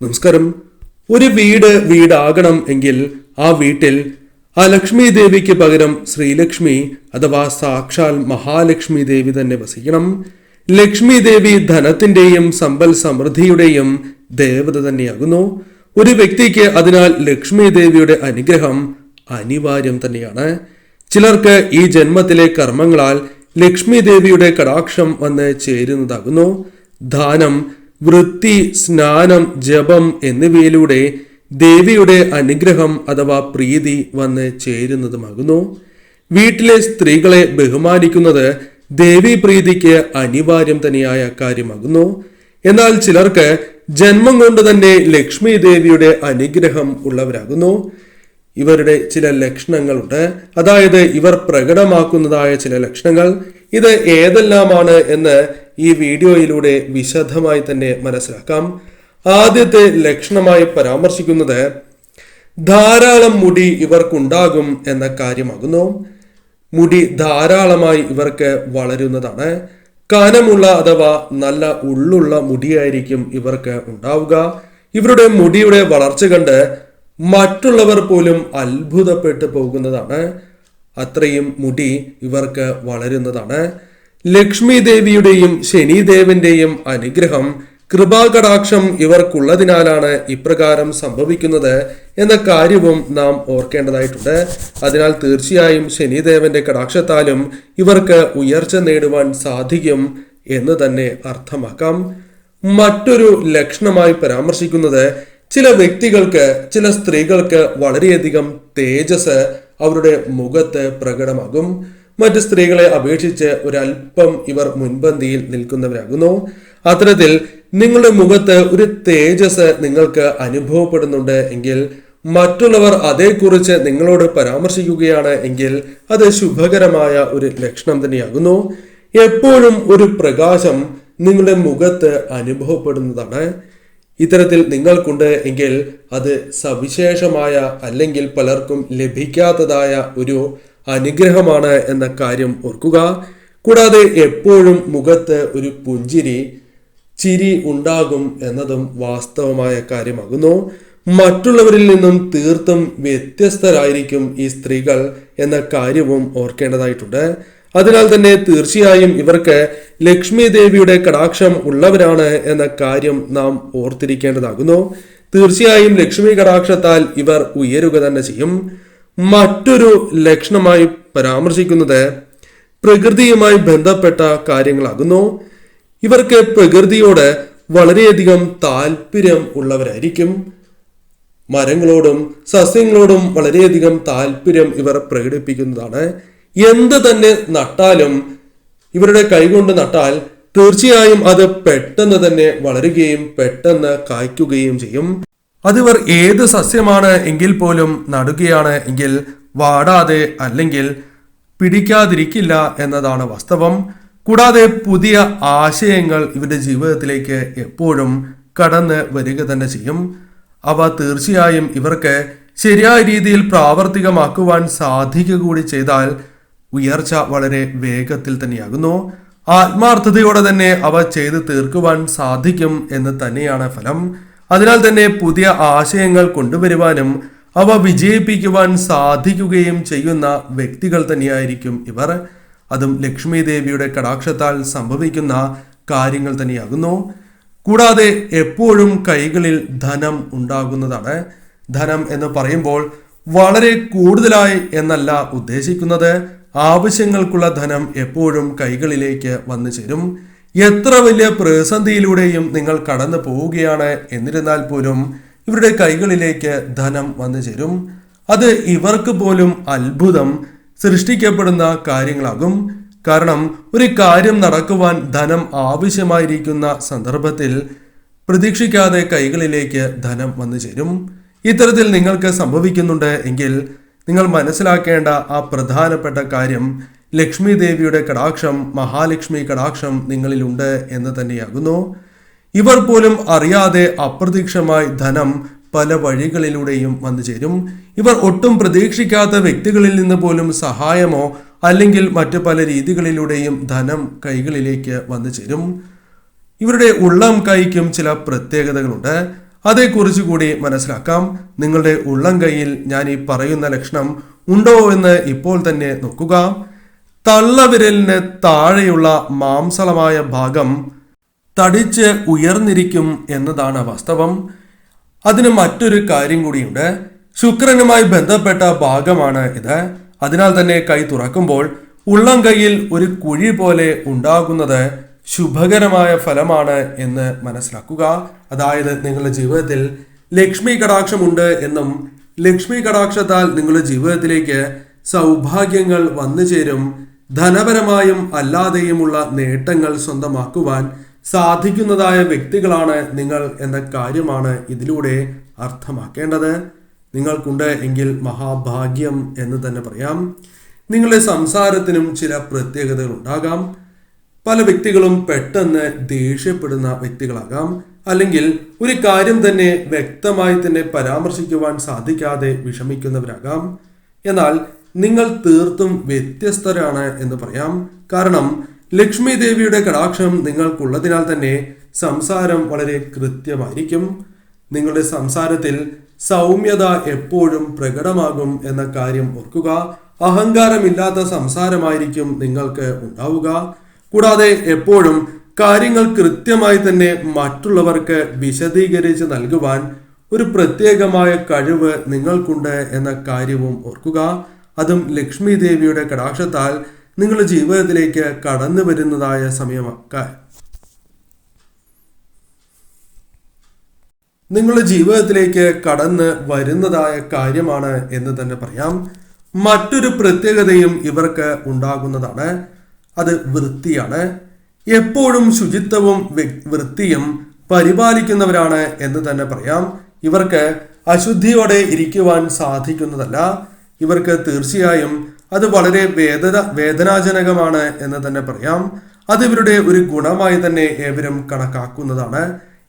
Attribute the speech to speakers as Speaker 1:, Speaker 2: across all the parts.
Speaker 1: നമസ്കാരം. ഒരു വീട് വീടാകണം എങ്കിൽ ആ വീട്ടിൽ ആ ലക്ഷ്മി ദേവിക്ക് പകരം ശ്രീലക്ഷ്മി അഥവാ സാക്ഷാൽ മഹാലക്ഷ്മി ദേവി തന്നെ വസിക്കണം. ലക്ഷ്മി ദേവി ധനത്തിന്റെയും സമ്പൽ സമൃദ്ധിയുടെയും ദേവത തന്നെയാകുന്നു. ഒരു വ്യക്തിക്ക് അതിനാൽ ലക്ഷ്മി ദേവിയുടെ അനുഗ്രഹം അനിവാര്യം തന്നെയാണ്. ചിലർക്ക് ഈ ജന്മത്തിലെ കർമ്മങ്ങളാൽ ലക്ഷ്മി ദേവിയുടെ കടാക്ഷം വന്ന് ചേരുന്നതാകുന്നു. ദാനം വൃത്തി സ്നാനം ജപം എന്നിവയിലൂടെ ദേവിയുടെ അനുഗ്രഹം അഥവാ പ്രീതി വന്ന് ചേരുന്നതുമാകുന്നു. വീട്ടിലെ സ്ത്രീകളെ ബഹുമാനിക്കുന്നത് ദേവി പ്രീതിക്ക് അനിവാര്യം തന്നെയായ കാര്യമാകുന്നു. എന്നാൽ ചിലർക്ക് ജന്മം കൊണ്ട് തന്നെ ലക്ഷ്മി ദേവിയുടെ അനുഗ്രഹം ഉള്ളവരാകുന്നു. ഇവരുടെ ചില ലക്ഷണങ്ങളുണ്ട്. അതായത് ഇവർ പ്രകടമാക്കുന്നതായ ചില ലക്ഷണങ്ങൾ. ഇത് ഏതെല്ലാമാണ് എന്ന് ഈ വീഡിയോയിലൂടെ വിശദമായി തന്നെ മനസ്സിലാക്കാം. ആദ്യത്തെ ലക്ഷണമായി പരാമർശിക്കുന്നത് ധാരാളം മുടി ഇവർക്കുണ്ടാകും എന്ന കാര്യമാകുന്നു. മുടി ധാരാളമായി ഇവർക്ക് വളരുന്നതാണ്. കനമുള്ള അഥവാ നല്ല ഉള്ളുള്ള മുടിയായിരിക്കും ഇവർക്ക് ഉണ്ടാവുക. ഇവരുടെ മുടിയുടെ വളർച്ച കണ്ട് മറ്റുള്ളവർ പോലും അത്ഭുതപ്പെട്ടു പോകുന്നതാണ്. അത്രയും മുടി ഇവർക്ക് വളരുന്നതാണ്. ലക്ഷ്മി ദേവിയുടെയും ശനിദേവന്റെയും അനുഗ്രഹം കൃപാകടാക്ഷം ഇവർക്കുള്ളതിനാലാണ് ഇപ്രകാരം സംഭവിക്കുന്നത് എന്ന കാര്യവും നാം ഓർക്കേണ്ടതായിട്ടുണ്ട്. അതിനാൽ തീർച്ചയായും ശനിദേവന്റെ കടാക്ഷത്താലും ഇവർക്ക് ഉയർച്ച നേടുവാൻ സാധിക്കും എന്ന് തന്നെ അർത്ഥമാക്കാം. മറ്റൊരു ലക്ഷണമായി പരാമർശിക്കുന്നത് ചില വ്യക്തികൾക്ക് ചില സ്ത്രീകൾക്ക് വളരെയധികം തേജസ് അവരുടെ മുഖത്ത് പ്രകടമാകും. മറ്റ് സ്ത്രീകളെ അപേക്ഷിച്ച് ഒരല്പം ഇവർ മുൻപന്തിയിൽ നിൽക്കുന്നവരാകുന്നു. അത്തരത്തിൽ നിങ്ങളുടെ മുഖത്ത് ഒരു തേജസ് നിങ്ങൾക്ക് അനുഭവപ്പെടുന്നുണ്ട് എങ്കിൽ മറ്റുള്ളവർ അതേക്കുറിച്ച് നിങ്ങളോട് പരാമർശിക്കുകയാണ് എങ്കിൽ അത് ശുഭകരമായ ഒരു ലക്ഷണം തന്നെയാകുന്നു. എപ്പോഴും ഒരു പ്രകാശം നിങ്ങളുടെ മുഖത്ത് അനുഭവപ്പെടുന്നതാണ്. ഇത്തരത്തിൽ നിങ്ങൾക്കുണ്ട് എങ്കിൽ അത് സവിശേഷമായ അല്ലെങ്കിൽ പലർക്കും ലഭിക്കാത്തതായ ഒരു അനുഗ്രഹമാണ് എന്ന കാര്യം ഓർക്കുക. കൂടാതെ എപ്പോഴും മുഖത്ത് ഒരു പുഞ്ചിരി ചിരി ഉണ്ടാകും എന്നതും വാസ്തവമായ കാര്യമാകുന്നു. മറ്റുള്ളവരിൽ നിന്നും തീർത്തും വ്യത്യസ്തരായിരിക്കും ഈ സ്ത്രീകൾ എന്ന കാര്യവും ഓർക്കേണ്ടതായിട്ടുണ്ട്. അതിനാൽ തന്നെ തീർച്ചയായും ഇവർക്ക് ലക്ഷ്മി ദേവിയുടെ കടാക്ഷം ഉള്ളവരാണ് എന്ന കാര്യം നാം ഓർത്തിരിക്കേണ്ടതാകുന്നു. തീർച്ചയായും ലക്ഷ്മി കടാക്ഷത്താൽ ഇവർ ഉയരുക തന്നെ ചെയ്യും. മറ്റൊരു ലക്ഷണമായി പരാമർശിക്കുന്നത് പ്രകൃതിയുമായി ബന്ധപ്പെട്ട കാര്യങ്ങളാകുന്നു. ഇവർക്ക് പ്രകൃതിയോട് വളരെയധികം താല്പര്യം ഉള്ളവരായിരിക്കും. മരങ്ങളോടും സസ്യങ്ങളോടും വളരെയധികം താല്പര്യം ഇവർ പ്രകടിപ്പിക്കുന്നതാണ്. എന്ത് തന്നെ നട്ടാലും ഇവരുടെ കൈകൊണ്ട് നട്ടാൽ തീർച്ചയായും അത് പെട്ടെന്ന് തന്നെ വളരുകയും പെട്ടെന്ന് കായ്ക്കുകയും ചെയ്യും. അതിവർ ഏത് സസ്യമാണ് എങ്കിൽ പോലും നടുകയാണ് എങ്കിൽ വാടാതെ അല്ലെങ്കിൽ പിടിക്കാതിരിക്കില്ല എന്നതാണ് വാസ്തവം. കൂടാതെ പുതിയ ആശയങ്ങൾ ഇവരുടെ ജീവിതത്തിലേക്ക് എപ്പോഴും കടന്ന് വരിക തന്നെ ചെയ്യും. അവ തീർച്ചയായും ഇവർക്ക് ശരിയായ രീതിയിൽ പ്രാവർത്തികമാക്കുവാൻ സാധിക്കുക കൂടി ചെയ്താൽ ഉയർച്ച വളരെ വേഗത്തിൽ തന്നെയാകുന്നു. ആത്മാർത്ഥതയോടെ തന്നെ അവ ചെയ്തു തീർക്കുവാൻ സാധിക്കും എന്ന് തന്നെയാണ് ഫലം. അതിനാൽ തന്നെ പുതിയ ആശയങ്ങൾ കൊണ്ടുവരുവാനും അവ വിജയിപ്പിക്കുവാൻ സാധിക്കുകയും ചെയ്യുന്ന വ്യക്തികൾ തന്നെയായിരിക്കും ഇവർ. അതും ലക്ഷ്മി ദേവിയുടെ കടാക്ഷത്താൽ സംഭവിക്കുന്ന കാര്യങ്ങൾ തന്നെയാകുന്നു. കൂടാതെ എപ്പോഴും കൈകളിൽ ധനം ഉണ്ടാകുന്നതാണ്. ധനം എന്ന് പറയുമ്പോൾ വളരെ കൂടുതലായി എന്നല്ല ഉദ്ദേശിക്കുന്നത്. ആവശ്യങ്ങൾക്കുള്ള ധനം എപ്പോഴും കൈകളിലേക്ക് വന്നു ചേരും. എത്ര വലിയ പ്രതിസന്ധിയിലൂടെയും നിങ്ങൾ കടന്നു പോവുകയാണ് എന്നിരുന്നാൽ പോലും ഇവരുടെ കൈകളിലേക്ക് ധനം വന്നു ചേരും. അത് ഇവർക്ക് പോലും അത്ഭുതം സൃഷ്ടിക്കപ്പെടുന്ന കാര്യങ്ങളാകും. കാരണം ഒരു കാര്യം നടക്കുവാൻ ധനം ആവശ്യമായിരിക്കുന്ന സന്ദർഭത്തിൽ പ്രതീക്ഷിക്കാതെ കൈകളിലേക്ക് ധനം വന്നു ചേരും. ഇത്തരത്തിൽ നിങ്ങൾക്ക് സംഭവിക്കുന്നുണ്ട് എങ്കിൽ നിങ്ങൾ മനസ്സിലാക്കേണ്ട ആ പ്രധാനപ്പെട്ട കാര്യം ലക്ഷ്മി ദേവിയുടെ കടാക്ഷം മഹാലക്ഷ്മി കടാക്ഷം നിങ്ങളിലുണ്ട് എന്ന് തന്നെയാകുന്നു. ഇവർ പോലും അറിയാതെ അപ്രതീക്ഷമായി ധനം പല വഴികളിലൂടെയും വന്നു ചേരും. ഇവർ ഒട്ടും പ്രതീക്ഷിക്കാത്ത വ്യക്തികളിൽ നിന്ന് പോലും സഹായമോ അല്ലെങ്കിൽ മറ്റു പല രീതികളിലൂടെയും ധനം കൈകളിലേക്ക് വന്നു ചേരും. ഇവരുടെ ഉള്ളം കൈക്കും ചില പ്രത്യേകതകളുണ്ട്. അതേക്കുറിച്ച് കൂടി മനസ്സിലാക്കാം. നിങ്ങളുടെ ഉള്ളം കൈയിൽ ഞാൻ ഈ പറയുന്ന ലക്ഷണം ഉണ്ടോ എന്ന് ഇപ്പോൾ തന്നെ നോക്കുക. തള്ളവിരലിന് താഴെയുള്ള മാംസളമായ ഭാഗം തടിച്ച് ഉയർന്നിരിക്കും എന്നതാണ് വാസ്തവം. അതിന് മറ്റൊരു കാര്യം കൂടിയുണ്ട്. ശുക്രനുമായി ബന്ധപ്പെട്ട ഭാഗമാണ് ഇത്. അതിനാൽ തന്നെ കൈ തുറക്കുമ്പോൾ ഉള്ളം കൈയിൽ ഒരു കുഴി പോലെ ഉണ്ടാകുന്നത് ശുഭകരമായ ഫലമാണ് എന്ന് മനസ്സിലാക്കുക. അതായത് നിങ്ങളുടെ ജീവിതത്തിൽ ലക്ഷ്മി കടാക്ഷമുണ്ട് എന്നും ലക്ഷ്മി കടാക്ഷത്താൽ നിങ്ങളുടെ ജീവിതത്തിലേക്ക് സൗഭാഗ്യങ്ങൾ വന്നു ചേരും. ധനപരമായും അല്ലാതെയുമുള്ള നേട്ടങ്ങൾ സ്വന്തമാക്കുവാൻ സാധിക്കുന്നതായ വ്യക്തികളാണ് നിങ്ങൾ എന്ന കാര്യമാണ് ഇതിലൂടെ അർത്ഥമാക്കേണ്ടത്. നിങ്ങൾക്കുണ്ട് എങ്കിൽ മഹാഭാഗ്യം എന്ന് തന്നെ പറയാം. നിങ്ങളുടെ സംസാരത്തിനും ചില പ്രത്യേകതകൾ ഉണ്ടാകാം. പല വ്യക്തികളും പെട്ടെന്ന് ദേഷ്യപ്പെടുന്ന വ്യക്തികളാകാം. അല്ലെങ്കിൽ ഒരു കാര്യം തന്നെ വ്യക്തമായി തന്നെ പരാമർശിക്കുവാൻ സാധിക്കാതെ വിഷമിക്കുന്നവരാകാം. എന്നാൽ നിങ്ങൾ തീർത്തും വ്യത്യസ്തരാണ് എന്ന് പറയാം. കാരണം ലക്ഷ്മി ദേവിയുടെ കടാക്ഷം നിങ്ങൾക്കുള്ളതിനാൽ തന്നെ സംസാരം വളരെ കൃത്യമായിരിക്കും. നിങ്ങളുടെ സംസാരത്തിൽ സൗമ്യത എപ്പോഴും പ്രകടമാകും എന്ന കാര്യം ഓർക്കുക. അഹങ്കാരമില്ലാത്ത സംസാരമായിരിക്കും നിങ്ങൾക്ക് ഉണ്ടാവുക. കൂടാതെ എപ്പോഴും കാര്യങ്ങൾ കൃത്യമായി തന്നെ മറ്റുള്ളവർക്ക് വിശദീകരിച്ച് നൽകുവാൻ ഒരു പ്രത്യേകമായ കഴിവ് നിങ്ങൾക്കുണ്ട് എന്ന കാര്യവും ഓർക്കുക. അതും ലക്ഷ്മി ദേവിയുടെ കടാക്ഷത്താൽ നിങ്ങളുടെ ജീവിതത്തിലേക്ക് കടന്നു വരുന്നതായ സമയമാക്കാൻ. നിങ്ങളുടെ ജീവിതത്തിലേക്ക് കടന്ന് വരുന്നതായ കാര്യമാണ് എന്ന് തന്നെ പറയാം. മറ്റൊരു പ്രത്യേകതയും ഇവർക്ക് ഉണ്ടാകുന്നതാണ്. അത് വൃത്തിയാണ്. എപ്പോഴും ശുചിത്വവും വൃത്തിയും പരിപാലിക്കുന്നവരാണ് എന്ന് തന്നെ പറയാം. ഇവർക്ക് അശുദ്ധിയോടെ ഇരിക്കുവാൻ സാധിക്കുന്നതല്ല. ഇവർക്ക് തീർച്ചയായും അത് വളരെ വേദന വേദനാജനകമാണ് എന്ന് തന്നെ പറയാം. അത് ഇവരുടെ ഒരു ഗുണമായി തന്നെ ഏവരും കണക്കാക്കുന്നതാണ്.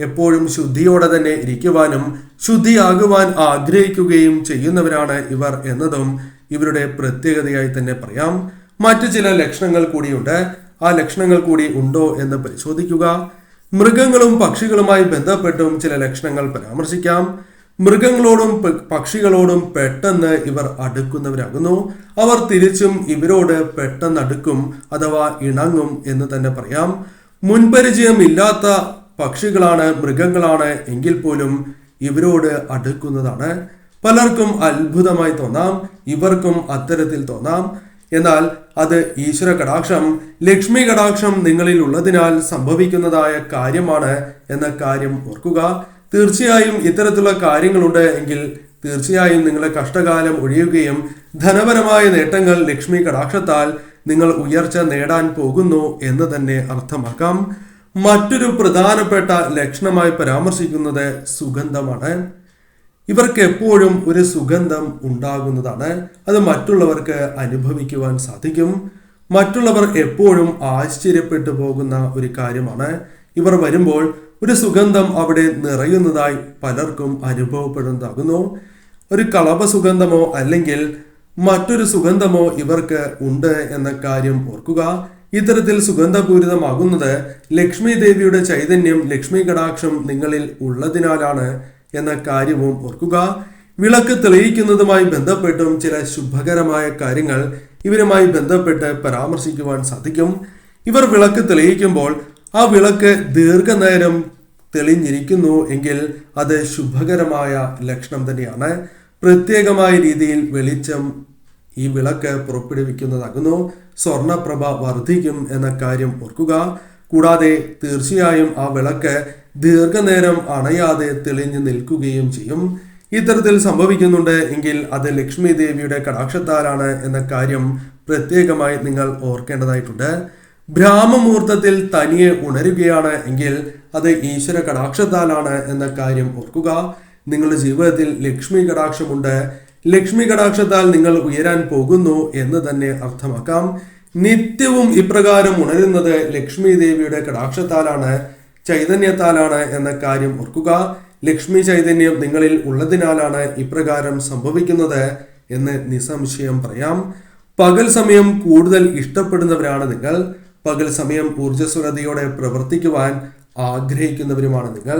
Speaker 1: എപ്പോഴും ശുദ്ധിയോടെ തന്നെ ഇരിക്കുവാനും ശുദ്ധിയാകുവാൻ ആഗ്രഹിക്കുകയും ചെയ്യുന്നവരാണ് ഇവർ എന്നതും ഇവരുടെ പ്രത്യേകതയായി തന്നെ പറയാം. മറ്റു ചില ലക്ഷണങ്ങൾ കൂടിയുണ്ട്. ആ ലക്ഷണങ്ങൾ കൂടി ഉണ്ടോ എന്ന് പരിശോധിക്കുക. മൃഗങ്ങളും പക്ഷികളുമായി ബന്ധപ്പെട്ടും ചില ലക്ഷണങ്ങൾ പരാമർശിക്കാം. മൃഗങ്ങളോടും പക്ഷികളോടും പെട്ടെന്ന് ഇവർ അടുക്കുന്നവരാകുന്നു. അവർ തിരിച്ചും ഇവരോട് പെട്ടെന്ന് അടുക്കും അഥവാ ഇണങ്ങും എന്ന് തന്നെ പറയാം. മുൻപരിചയമില്ലാത്ത പക്ഷികളാണ് മൃഗങ്ങളാണ് എങ്കിൽ പോലും ഇവരോട് അടുക്കുന്നതാണ്. പലർക്കും അത്ഭുതമായി തോന്നാം. ഇവർക്കും അത്തരത്തിൽ തോന്നാം. എന്നാൽ അത് ഈശ്വര കടാക്ഷം ലക്ഷ്മി കടാക്ഷം നിങ്ങളിൽ ഉള്ളതിനാൽ സംഭവിക്കുന്നതായ കാര്യമാണ് എന്ന കാര്യം ഓർക്കുക. തീർച്ചയായും ഇത്തരത്തിലുള്ള കാര്യങ്ങളുണ്ട് എങ്കിൽ തീർച്ചയായും നിങ്ങളുടെ കഷ്ടകാലം ഒഴിയുകയും ധനപരമായ നേട്ടങ്ങൾ ലക്ഷ്മി കടാക്ഷത്താൽ നിങ്ങൾ ഉയർച്ച നേടാൻ പോകുന്നു എന്ന് തന്നെ അർത്ഥമാക്കാം. മറ്റൊരു പ്രധാനപ്പെട്ട ലക്ഷണമായി പരാമർശിക്കുന്നത് സുഗന്ധമാണ്. ഇവർക്ക് എപ്പോഴും ഒരു സുഗന്ധം ഉണ്ടാകുന്നതാണ്. അത് മറ്റുള്ളവർക്ക് അനുഭവിക്കുവാൻ സാധിക്കും. മറ്റുള്ളവർ എപ്പോഴും ആശ്ചര്യപ്പെട്ടു പോകുന്ന ഒരു കാര്യമാണ്. ഇവർ വരുമ്പോൾ ഒരു സുഗന്ധം അവിടെ നിറയുന്നതായി പലർക്കും അനുഭവപ്പെടുന്നതാകുന്നു. ഒരു കളപ സുഗന്ധമോ അല്ലെങ്കിൽ മറ്റൊരു സുഗന്ധമോ ഇവർക്ക് ഉണ്ട് എന്ന കാര്യം ഓർക്കുക. ഇത്തരത്തിൽ സുഗന്ധപൂരിതമാകുന്നത് ലക്ഷ്മി ദേവിയുടെ ചൈതന്യം ലക്ഷ്മി കടാക്ഷം നിങ്ങളിൽ ഉള്ളതിനാലാണ് എന്ന കാര്യവും ഓർക്കുക. വിളക്ക് തെളിയിക്കുന്നതുമായി ബന്ധപ്പെട്ടും ചില ശുഭകരമായ കാര്യങ്ങൾ ഇവരുമായി ബന്ധപ്പെട്ട് പരാമർശിക്കുവാൻ സാധിക്കും. ഇവർ വിളക്ക് തെളിയിക്കുമ്പോൾ ആ വിളക്ക് ദീർഘനേരം തെളിഞ്ഞിരിക്കുന്നു എങ്കിൽ അത് ശുഭകരമായ ലക്ഷണം തന്നെയാണ്. പ്രത്യേകമായ രീതിയിൽ വെളിച്ചം ഈ വിളക്ക് പുറപ്പെടുവിക്കുന്നതാകുന്നു. സ്വർണപ്രഭ വർദ്ധിക്കും എന്ന കാര്യം ഓർക്കുക. കൂടാതെ തീർച്ചയായും ആ വിളക്ക് ദീർഘനേരം അണയാതെ തെളിഞ്ഞു നിൽക്കുകയും ചെയ്യും. ഇത്തരത്തിൽ സംഭവിക്കുന്നുണ്ട് എങ്കിൽ അത് ലക്ഷ്മി ദേവിയുടെ കടാക്ഷത്താലാണ് എന്ന കാര്യം പ്രത്യേകമായി നിങ്ങൾ ഓർക്കേണ്ടതായിട്ടുണ്ട്. ബ്രാഹ്മമുഹൂർത്തത്തിൽ തനിയെ ഉണരുകയാണ് എങ്കിൽ അത് ഈശ്വര കടാക്ഷത്താലാണ് എന്ന കാര്യം ഓർക്കുക. നിങ്ങളുടെ ജീവിതത്തിൽ ലക്ഷ്മി കടാക്ഷമുണ്ട്. ലക്ഷ്മി കടാക്ഷത്താൽ നിങ്ങൾ ഉയരാൻ പോകുന്നു എന്ന് തന്നെ അർത്ഥമാക്കാം. നിത്യവും ഇപ്രകാരം ഉണരുന്നത് ലക്ഷ്മി ദേവിയുടെ കടാക്ഷത്താലാണ്. ചൈതന്യത്താലാണ് എന്ന കാര്യം ഓർക്കുക. ലക്ഷ്മി ചൈതന്യം നിങ്ങളിൽ ഉള്ളതിനാലാണ് ഇപ്രകാരം സംഭവിക്കുന്നത് എന്ന് നിസ്സംശയം പറയാം. പകൽ സമയം കൂടുതൽ ഇഷ്ടപ്പെടുന്നവരാണ് നിങ്ങൾ. പകൽ സമയം ഊർജസ്വലതയോടെ പ്രവർത്തിക്കുവാൻ ആഗ്രഹിക്കുന്നവരുമാണ് നിങ്ങൾ.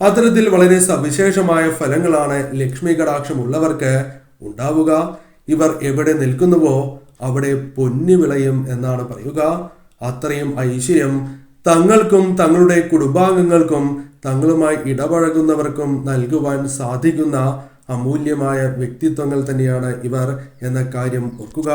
Speaker 1: അത്തരത്തിൽ വളരെ സവിശേഷമായ ഫലങ്ങളാണ് ലക്ഷ്മി കടാക്ഷമുള്ളവർക്ക് ഉണ്ടാവുക. ഇവർ എവിടെ നിൽക്കുന്നുവോ അവിടെ പൊന്നു വിളയും എന്നാണ് പറയുക. അത്രയും ഐശ്വര്യം തങ്ങൾക്കും തങ്ങളുടെ കുടുംബാംഗങ്ങൾക്കും തങ്ങളുമായി ഇടപഴകുന്നവർക്കും നൽകുവാൻ സാധിക്കുന്ന അമൂല്യമായ വ്യക്തിത്വങ്ങൾ തന്നെയാണ് ഇവർ എന്ന കാര്യം ഓർക്കുക.